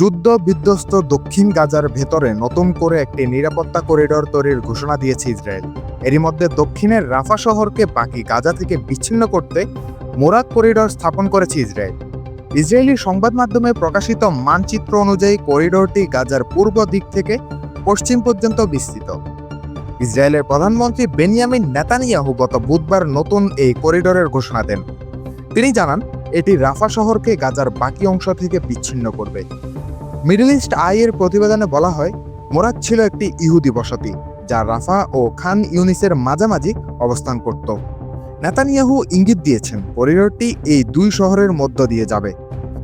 যুদ্ধ বিধ্বস্ত দক্ষিণ গাজার ভেতরে নতুন করে একটি নিরাপত্তা করিডর তৈরির ঘোষণা দিয়েছে ইসরায়েল। এরই মধ্যে দক্ষিণের রাফা শহরকে বাকি গাজা থেকে বিচ্ছিন্ন করতে মোরাক করিডর স্থাপন করেছে ইসরায়েল। ইসরায়েলি সংবাদ মাধ্যমে প্রকাশিত মানচিত্র অনুযায়ী করিডোরটি গাজার পূর্ব দিক থেকে পশ্চিম পর্যন্ত বিস্তৃত। ইসরায়েলের প্রধানমন্ত্রী বেনিয়ামিন নেতানিয়াহু গত বুধবার নতুন এই করিডোরের ঘোষণা দেন। তিনি জানান, এটি রাফা শহরকে গাজার বাকি অংশ থেকে বিচ্ছিন্ন করবে। মিডল ইস্ট আইয়ের প্রতিবেদনে বলা হয় মোরাক ছিল একটি ইহুদি বসতি, যা রাফা ও খান ইউনিসের মাঝামাঝি অবস্থান করত। নেতানিয়াহু ইঙ্গিত দিয়েছেন করিডোরটি এই দুই শহরের মধ্য দিয়ে যাবে।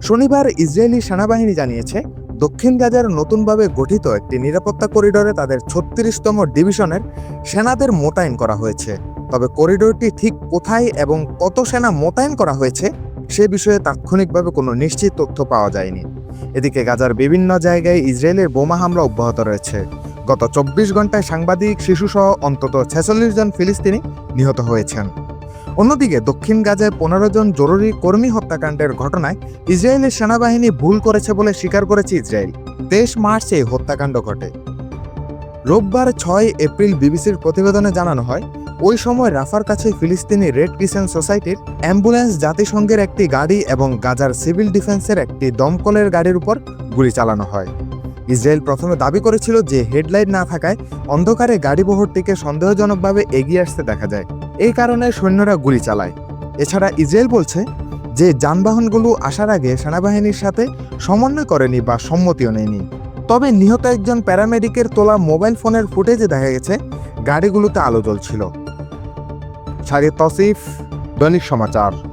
শনিবার ইসরায়েলি সেনাবাহিনী জানিয়েছে, দক্ষিণ গাজার নতুনভাবে গঠিত একটি নিরাপত্তা করিডোরে তাদের ছত্রিশতম ডিভিশনের সেনাদের মোতায়েন করা হয়েছে। তবে করিডোরটি ঠিক কোথায় এবং কত সেনা মোতায়েন করা হয়েছে, সে বিষয়ে তাৎক্ষণিকভাবে কোনো নিশ্চিত তথ্য পাওয়া যায়নি। এদিকে গাজার বিভিন্ন জায়গায় ইসরায়েলের বোমা হামলা অব্যাহত রয়েছে। গত চব্বিশ ঘন্টায় সাংবাদিক, শিশুসহ অন্তত ছেচল্লিশ জন ফিলিস্তিনি নিহত হয়েছেন। অন্যদিকে দক্ষিণ গাজায় পনেরো জন জরুরি কর্মী হত্যাকাণ্ডের ঘটনায় ইসরায়েলের সেনাবাহিনী ভুল করেছে বলে স্বীকার করেছে ইসরায়েল। তেইশ মার্চে হত্যাকাণ্ড ঘটে। রোববার ছয় এপ্রিল বিবিসির প্রতিবেদনে জানানো হয়, ওই সময় রাফার কাছে ফিলিস্তিনি রেড ক্রিসেন্ট সোসাইটির অ্যাম্বুলেন্স জাতিসংঘের একটি গাড়ি এবং গাজার সিভিল ডিফেন্সের একটি দমকলের গাড়ির উপর গুলি চালানো হয়। ইসরায়েল প্রথমে দাবি করেছিল যে হেডলাইট না থাকায় অন্ধকারে গাড়ি বহরটিকে সন্দেহজনকভাবে এগিয়ে আসতে দেখা যায়। এই কারণে সৈন্যরা গুলি চালায়। এছাড়া ইসরায়েল বলছে যে যানবাহনগুলো আসার আগে সেনাবাহিনীর সাথে সমন্বয় করেনি বা সম্মতিও নেয়নি। তবে নিহত একজন প্যারামেডিকের তোলা মোবাইল ফোনের ফুটেজে দেখা গেছে, গাড়িগুলোতে আলো জ্বলছিল। সারি তসিফ, দৈনিক সমাচার।